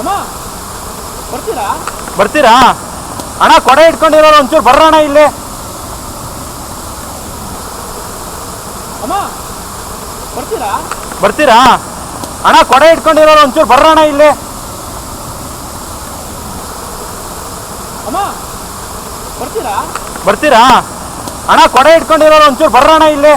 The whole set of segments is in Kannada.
ಅಮ್ಮ ಬರ್ತೀರಾ? ಬರ್ತೀರಾ? ಅಣ್ಣ ಕೊಡೆ ಇಟ್ಕೊಂಡಿರೋರು ಒಂಚೂರು ಬರ್ರಣ ಇಲ್ಲಿ. ಅಮ್ಮ ಬರ್ತೀರಾ? ಬರ್ತೀರಾ? ಅಣ್ಣ ಕೊಡೆ ಇಟ್ಕೊಂಡಿರೋರು ಒಂಚೂರು ಬರ್ರಣ ಇಲ್ಲಿ. ಅಮ್ಮ ಬರ್ತೀರಾ? ಬರ್ತೀರಾ? ಅಣ್ಣ ಕೊಡೆ ಇಟ್ಕೊಂಡಿರೋರು ಒಂಚೂರು ಬರ್ರಣ ಇಲ್ಲಿ.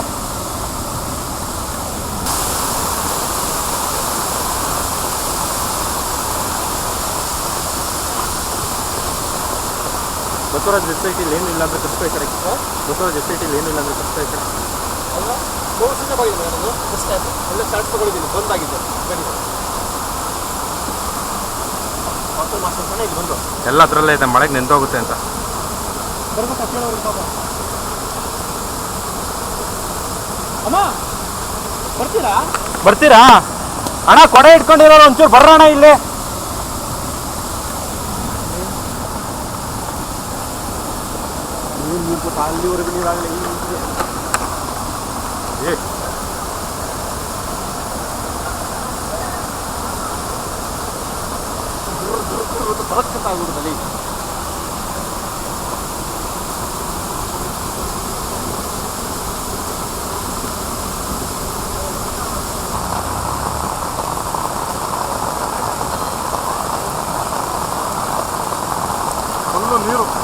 ಬಸವರಾಜ್ ವೆಬ್ಸೈಟಲ್ಲಿ ಏನು ಇಲ್ಲ ಅಂದ್ರೆ ಕಡೆ ಬಸವರಾಜ್ ವೆಬ್ಸೈಟಲ್ಲಿ ಏನು ಇಲ್ಲ ಅಂದ್ರೆ ಕಡೆ ಅಲ್ಲ ಬಹು ಸಿದ್ಧವಾಗಿದೆ ನಾನು ಫಸ್ಟ್ ಟೈಮ್ ಒಳ್ಳೆ ಚಾರ್ಜ್ ತಗೊಂಡಿದ್ದೀನಿ ಬಂದಾಗಿದೆ. ಬನ್ನಿ ಮಾಸ್ಟರ್ ಮಾಸ್ಟರ್ ಸಣ್ಣ ಇಲ್ಲಿ ಬಂದು. ಎಲ್ಲ ಅದರಲ್ಲೇ ಇದೆ. ಮಳೆಗೆ ನಿಂತೋಗುತ್ತೆ ಅಂತ. ಬರ್ಬೇಕು? ಕೇಳೋರು ಪಾಪ. ಅಮ್ಮ ಬರ್ತೀರಾ? ಬರ್ತೀರಾ? ಅಣ್ಣ ಕೊಡೆ ಇಟ್ಕೊಂಡಿರೋರು ಒಂಚೂರು ಬರ್ರಣ ಇಲ್ಲಿ. ini paling orang ini orang ini. Eh. बहुत खतरा हो रहा है Ramiro.